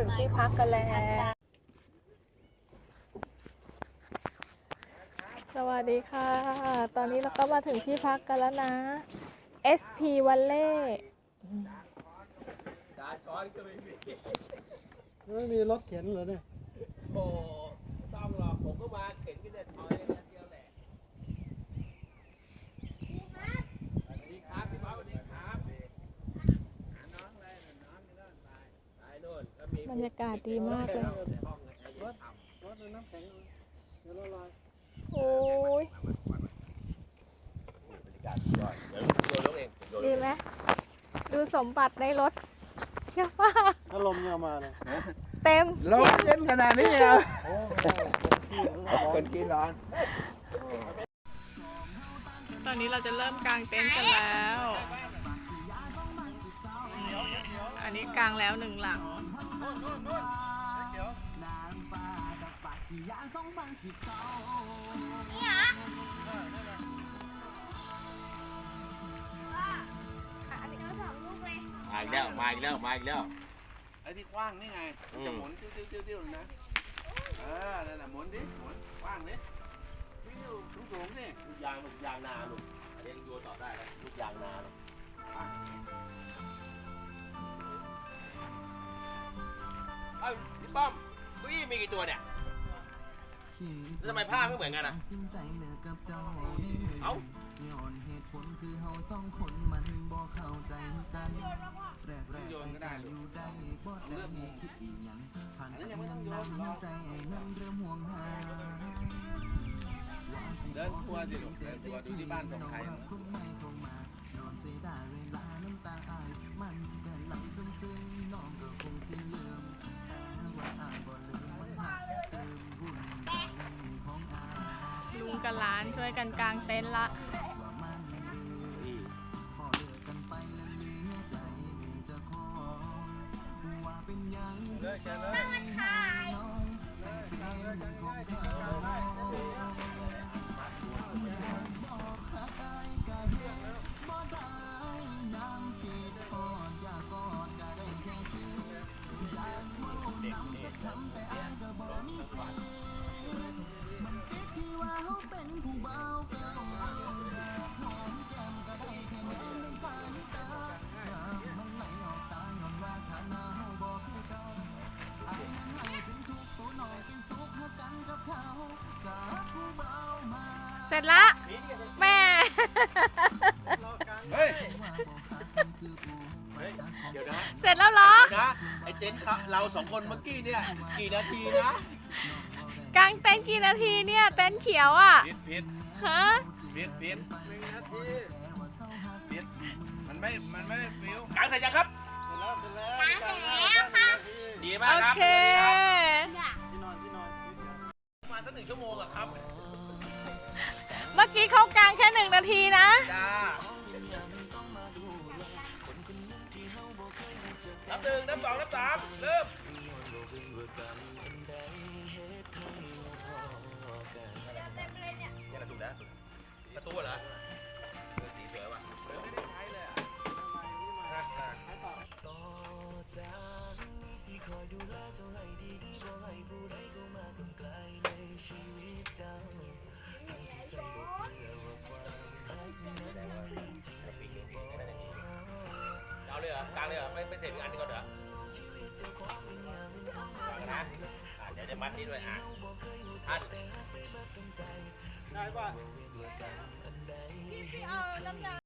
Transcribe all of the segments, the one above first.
ถึงที่พักกันแล้ว สวัสดีค่ะ ตอนนี้เราก็มาถึงที่พักกันแล้วนะ SP Valley ไม่มีรถเข็นเหรอเนี่ยโอ้ต้องหรอกผมก็มาเข็นกันแต่ทอยกันเดียวแหละสวัสดีครับพี่บ้าสวัสดีครับหาน้องเลยน้องนี่นู่นไปไปนู่นก็มี บ รรยากาศดีมากเลยห้องไงใครจะทำรถน้ำแข็งเดี๋ยวละลายโอ้ยบรรยากาศสุดยอดเดี๋ยวโยนยกเองโยนดีไหมดูสมบัติในรถเชื่อป่ะถ้าลมเนี่ยเอามาเนี่ยเต็มลมเย็นขนาดนี้เหรอโอ้โหคนกินร้อน ตอนนี้เราจะเริ่มกางเต็นท์กันแล้ว อันนี้กางแล้วหนึ่งหลัง มาอีกแล้วมาอีกแล้วมาอีกแล้ว ไอ้ที่กว้างนี่ไงมันจะหมุนติ้วติ้วติ้วติ้วนะเออนั่นแหละหมุนดิหมุนกว้างดิติ้วสูงสูงดิลูกยางลูกยางนาลูกอันนี้โยนต่อได้แล้วลูกยางนาลูก เอ้าพี่ป้อมเก้าอี้มีกี่ตัวเนี่ยแล้วทำไมผ้าไม่เหมือนกันอะ เอ้าย้อนเหตุผลคือเฮาสองคนมันบ่เข้าใจกันแรกแรกโยนก็ได้ลูกอยู่ได้บ่ได้คิดอีหยังผ่านไปนานใจไอ้นั้นเริ่มห่วงหาเดินทัวร์สิลูกเดินทัวร์ดูที่บ้านของใคร ลุงกับหลานช่วยกันกางเต็นท์ละ เสร็จละแม่เฮ้ยว่าบ่ฮักกันคือผู้เฮ้ย เดี๋ยวนะ เสร็จแล้วเหรอ เดี๋ยวนะไอ้เต็นท์เขาเราสองคนเมื่อกี้เนี่ยกี่นาทีนะกางเต็นท์กี่นาทีเนี่ยเต็นท์เขียวอะผิดผิดฮะผิดผิดหนึ่งนาทีผิดมันไม่ มันไม่ฟิวกางเสร็จยังครับเสร็จแล้วเสร็จแล้วค่ะดีมากโอครับเคที่นอนที่นอนประมาณสักหนึ่งชั่วโมงอะครับเมื่อกี้เขากางแค่หนึ่งนาทีนะ จ้า นับหนึ่งนับสองนับสามเริ่มเนี่ยถูกแล้วประตูเหรอเออสีสวยว่ะไม่ได้ใช้เลยอะเอาเลยเหรอกลางเลยเหรอไม่ไม่เสร็จอีกอันนึงก่อนเหรอฟังนะอะเดี๋ยวจะมัดนี่ด้วยอะอันได้ป่ะพี่เอาน้ำยา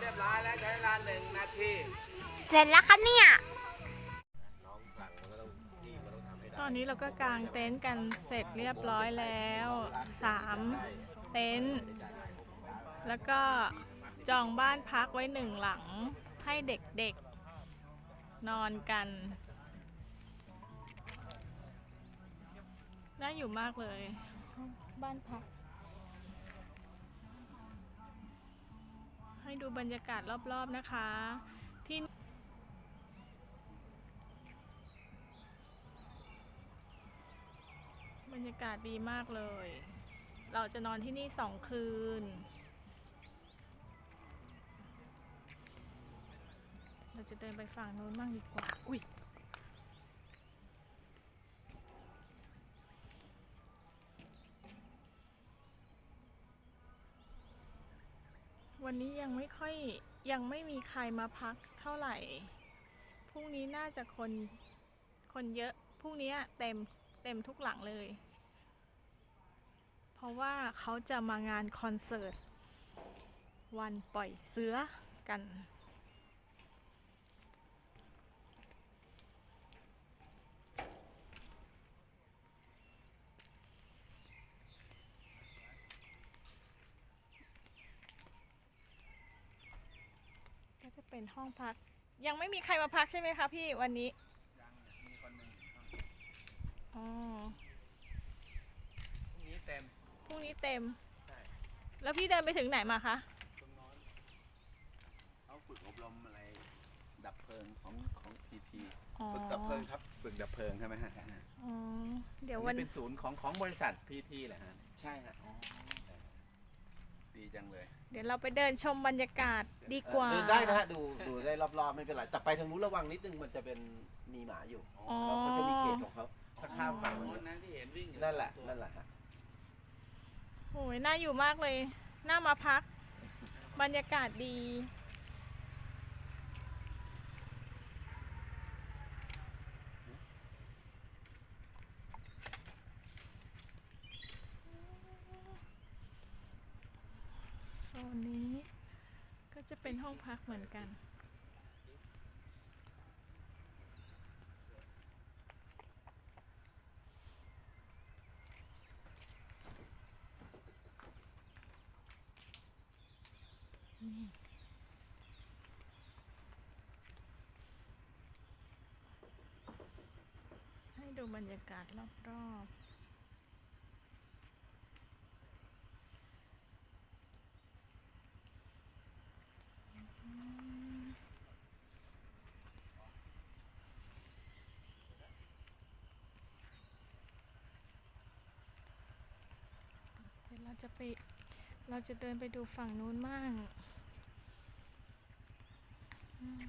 เรียบร้อยแล้วใช้เวลาหนึ่งนาทีเสร็จแล้วครับเนี่ย น้องสั่งมันก็ต้องที่มันต้องทำให้ได้ตอนนี้เราก็กางเต็นท์กันเสร็จเรียบร้อยแล้วสามเต็นท์แล้วก็จองบ้านพักไว้หนึ่งหลังให้เด็กๆนอนกันน่าอยู่มากเลย บ้านพัก ให้ดูบรรยากาศรอบๆนะคะ ที่บรรยากาศดีมากเลย เราจะนอนที่นี่สองคืน เราจะเดินไปฝั่งนู้นบ้างดีกว่า อุ้ย วันนี้ยังไม่ค่อยยังไม่มีใครมาพักเท่าไหร่ พรุ่งนี้น่าจะคนคนเยอะ พรุ่งนี้เต็มเต็มทุกหลังเลย เพราะว่าเขาจะมางานคอนเสิร์ต วันปล่อยเสือกัน เป็นห้องพัก ยังไม่มีใครมาพักใช่ไหมคะพี่วันนี้มีคนหนึ่งอ๋อพรุ่งนี้เต็มพรุ่งนี้เต็ม ใช่แล้วพี่เดินไปถึงไหนมาคะตรงโน้นเขาฝึกอบรมอะไร ดับเพลิงของของพีทีอ๋อฝึกดับเพลิงครับฝึกดับเพลิงใช่ไหมฮะอ๋อเดี๋ยวอัวันนนี้เป็นศูนย์ของของบริษัทพีทีแหละฮะ ใช่ฮะ ดีจังเลย เดี๋ยวเราไปเดินชมบรรยากาศดีกว่า เดินได้นะฮะดูดูได้รอบๆไม่เป็นไรแต่ไปทางนู้นระวังนิดนึงมันจะเป็นมีหมาอยู่อ๋อ เขาจะมีเขตของเขาถ้าข้ามฝั่งโน้มันนนะที่เห็นวิ่งอยู่นั่นแหละนั่นแหละฮะโอ้ยน่าอยู่มากเลย น่ามาพัก บรรยากาศดี นนี้ ก็จะเป็นห้องพักเหมือนกันให้ดูบรรยากาศรอบๆ เราจะไป เราจะเดินไปดูฝั่งนู้นมั่งอืม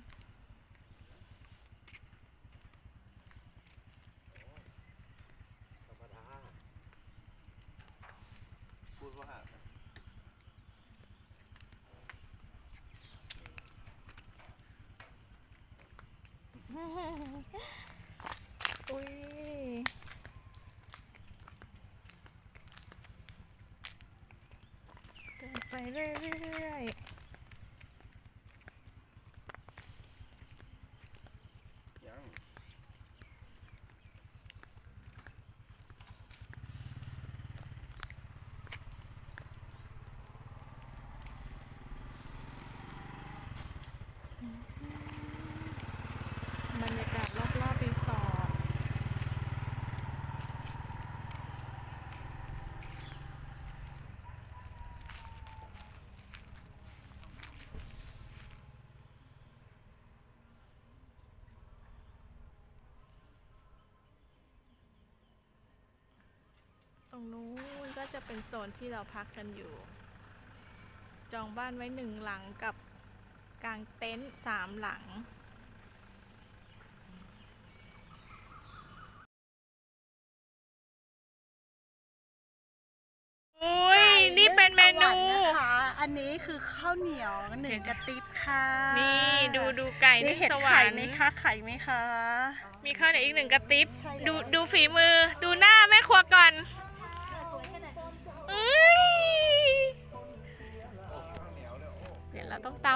พูดว่า อุ้ยเดินไปเรื่อยๆ ยัง บรรยากาศรอบๆรีสอร์ท ตรงนู้นก็จะเป็นโซนที่เราพักกันอยู่ จองบ้านไว้หนึ่งหลังกับกางเต็นท์สามหลังอุ้ยนี่เป็นเมนู สวัสดีนะคะ อันนี้คือข้าวเหนียวหนึ่งกระติบค่ะนี่ดูดูไก่ได้นึ่งเห็ดสวรไข่รค์ไหมคะ ไข่ไหมคะ มีข้าวเหนียวอีกหนึ่งกระติบใช่แล้ว ดูดูฝีมือดูหน้าแม่ครัวก่อน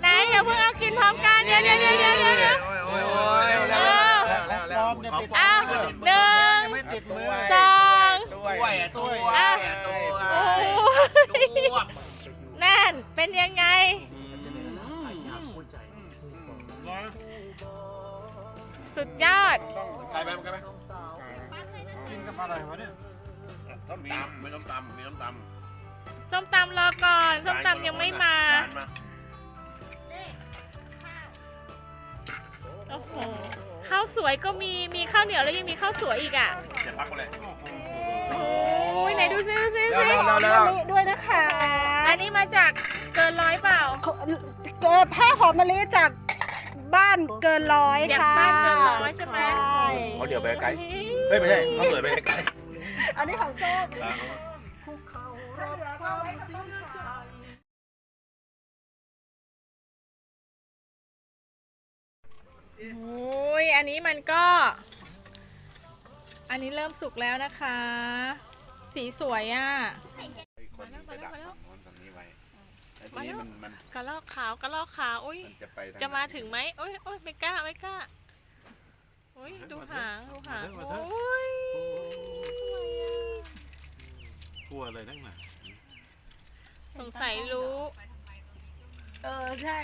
ไหนอย่าเพิ่งเอากินพร้อมกันเดี๋ยวเดี๋ยวเดี๋ยวเดี๋ยวเดี๋ยวเดี๋ยวโอ้ยโอ้ยเร็วเร็วเร็วเร็วเร็วอ้าวหนึ่งไม่ติดมือสองด้วยด้วยอะด้วยโอ้ยแน่นเป็นยังไงสุดยอด ใช่ไหมใช่ไหมกินกับอะไรวะเนี่ยต้มตำไม่ต้มตำมีต้มตำส้มตำรอก่อน ส้มตำยังไม่มา จน อ้โหข้าวสวยก็มีมีข้าวเหนียวแล้วยังมีข้าวสวยอีกอะเดี๋ยวพักไปเลยโอ้ยไหนดูซิดูซิเร็วซิเร็วเร็วเร็วมะลิด้วยนะคะอันนี้มาจากเกินร้อยเปล่า เขาเกิดผ้าหอมมะลิจากบ้านเกินร้อยจากค่ะบ้านเกินร้อยใช่ไหม ใช่เขาเดี๋ยวไปไกลเฮ้ยไม่ใช่เขาสวยไปไกลอันนี้ของส้ม โอ้ยอันนี้มันก็ อันนี้เริ่มสุกแล้วนะคะ สีสวยอะคนนี้ไปดักฝั่งโน้นฝั่งนี้ไว้ไอ้ทีมาแล้นี้วมันมันกระลอกขาวกระลอกขาวอุ้ยมันจะไปทงจะมาไหนถึงไหมโอ้ยโอ้ยไม่กล้าไม่กล้าโอ้ยดูหางดูหางโอ้ยกลัวอะไรนักหนา สงสัยรู้ เออ ใช่